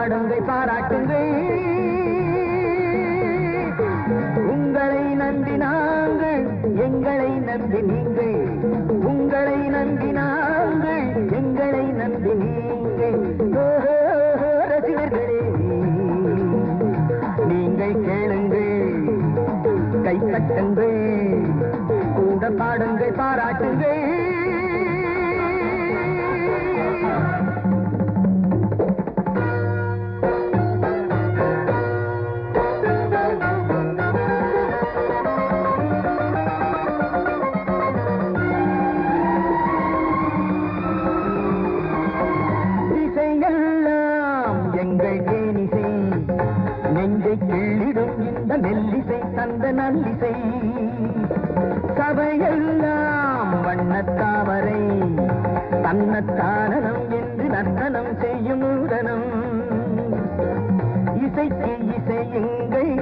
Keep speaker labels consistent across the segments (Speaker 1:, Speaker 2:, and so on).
Speaker 1: கூட பாடுங்கள் பாராட்டுங்கள் உங்களை நம்பி நாங்கள் எங்களை நம்பி நீங்கள். உங்களை நம்பி நாங்கள் எங்களை நம்பி நீங்கள். ரசிகர்களே. நீங்கள் கேளுங்கள் கை கூட பாடுங்கள் பாராட்டுங்கள். மெல்லிசை நல்லிசை. சபையெல்லாம் வண்ணத்தாமரை தன்னத்தானனம் என்று நர்த்தனம் செய்யும் உடனம் இசைக்கு இசையுங்கள்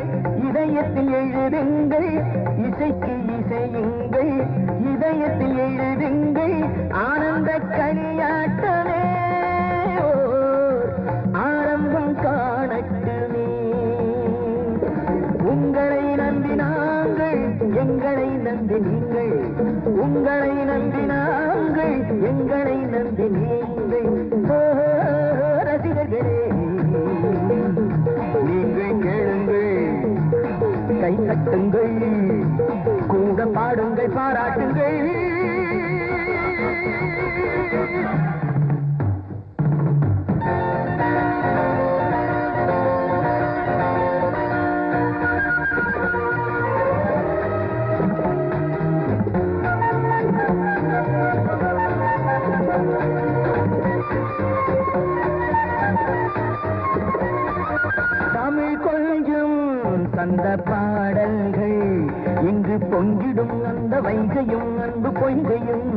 Speaker 1: இதயத்தில் எழுதுங்கள். இசைக்கு இசையுங்கள் இதயத்தில் எழுதுங்கள். ஆனந்த கனியாட்டமே ஆரம்பம் கா நம்பி நீங்கள். உங்களை நம்பி நாங்கள் எங்களை நம்பி நீங்கள். ரசிகர்களே. நீங்கள் கேளுங்கள் கை தட்டுங்கள் கூட பாடுங்கள் பாராட்டுங்கள். தந்த பாடல்கள் இங்கு பொங்கிடும் அந்த வைகையும் அன்பு பொய்கையும்.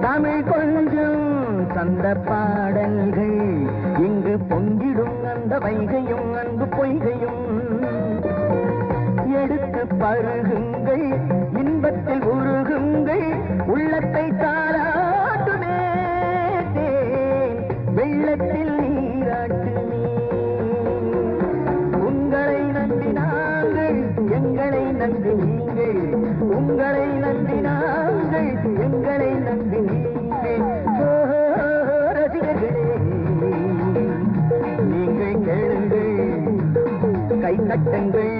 Speaker 1: தமிழ் கொஞ்சம் தந்த பாடல்கள் இங்கு பொங்கிடும் அந்த வைகையும் அன்பு பொய்கையும். எடுத்து பருகுங்கள் இன்பத்தில் உருகுங்கள் உள்ளத்தை தாரா உங்களை நம்பி நாங்கள் எங்களை நம்பி நீங்கள் ரசிகர்களே. நீங்கள் கேளுங்கள். கை தட்டுங்கள்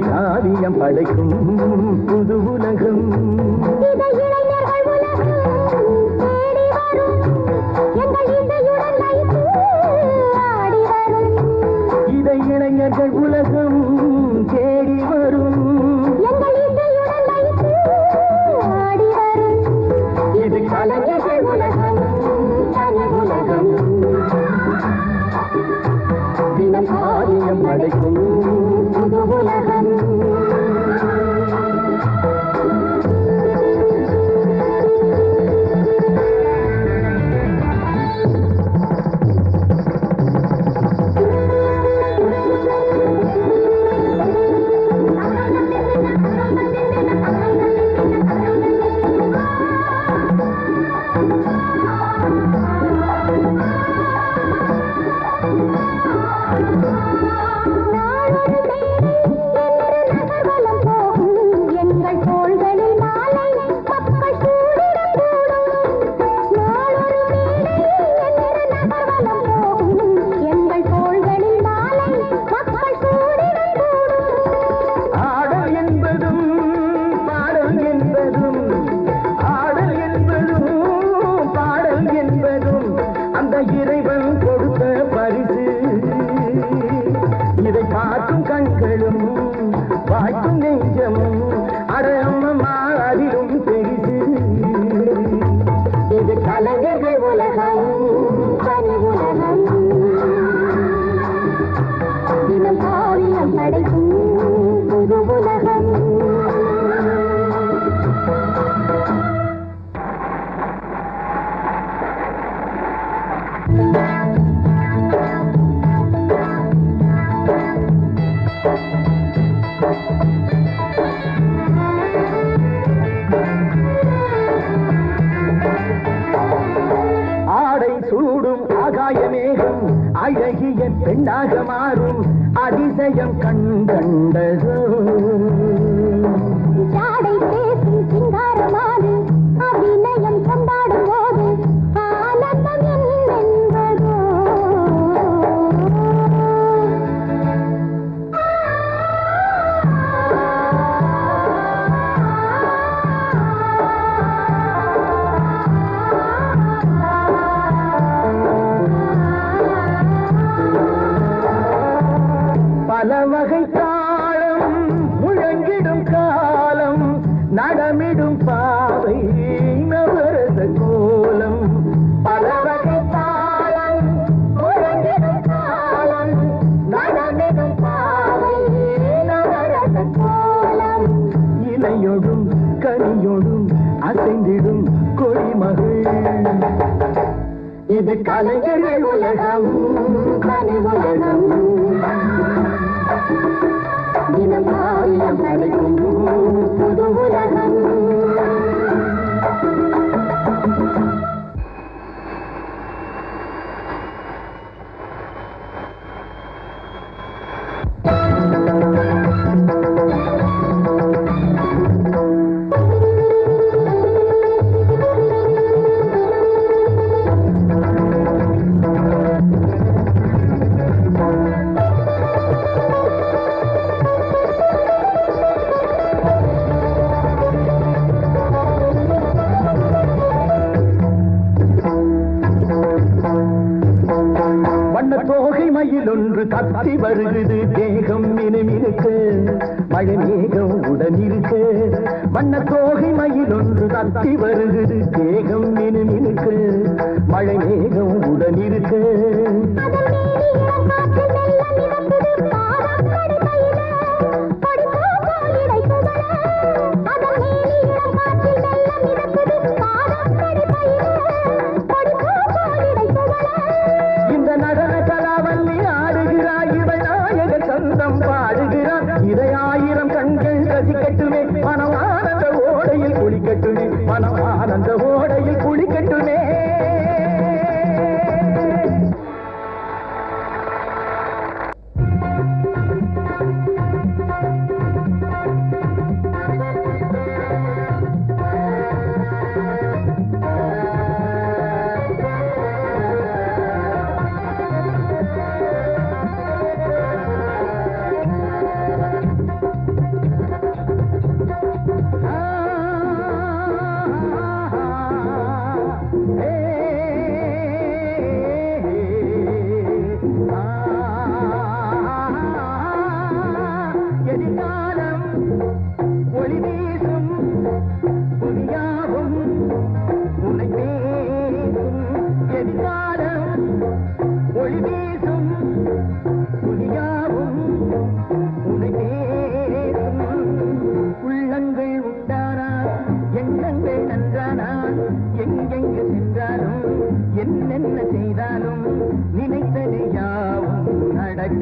Speaker 1: காரியம் படைக்கும் புது உலகம். இதை உலகம்
Speaker 2: பெண்ணாக
Speaker 1: மாறும் அதிசயம் கண்கண்டதோ இது கலைஞர்கள் உலகம் கனி உலகம் தினம் ஆயிரம் கிடைக்கும் புது உலகம். தப்பி வருகிறது தேகம் இனமிருக்க. மழை மேகம் உடனிருக்க. வண்ணத்தோகை மயில் ஒன்று தப்பி வருகிறது தேகம் இனமிருக்க. மழை மேகம்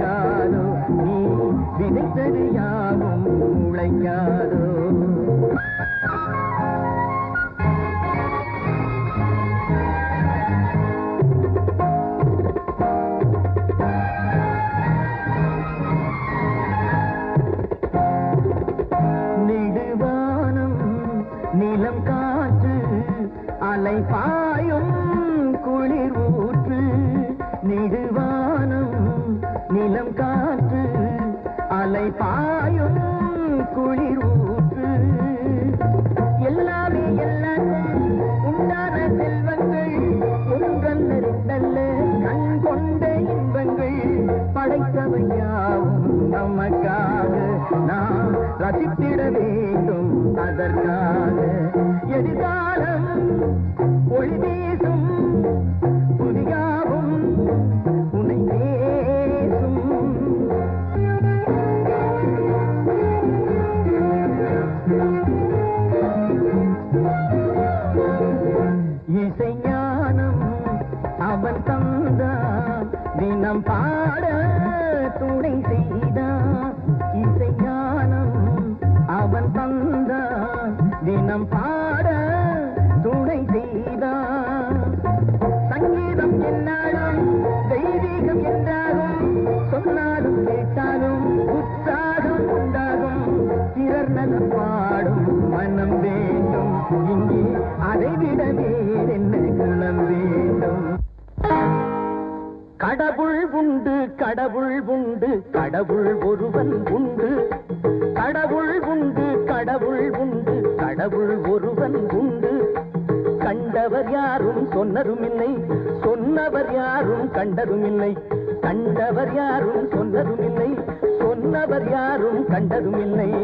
Speaker 1: முளைக்காதோ நீ விதைத்தது யாவும் முளைக்காதோ நிலம் காற்று அலை பா அலை பாயும் குளிர் ஊற்று. எல்லாமே எல்லாமே உண்டான செல்வங்கள் உங்கள் நல்ல கண் கொண்ட இன்பங்கள். படைத்தவையாவும் நமக்காக நாம் ரசித்திட வேண்டும் அதற்காக. எதிர்காலம் ஒளி வீசும் கடவுள் உண்டு கடவுள் ஒருவன் உண்டு. கடவுள் உண்டு கடவுள் உண்டு கடவுள் ஒருவன் உண்டு. கண்டவர் யாரும் சொன்னதும் இல்லை சொன்னவர் யாரும் கண்டதும் இல்லை கண்டவர் யாரும் சொன்னதும் இல்லை சொன்னவர் யாரும் கண்டதும் இல்லை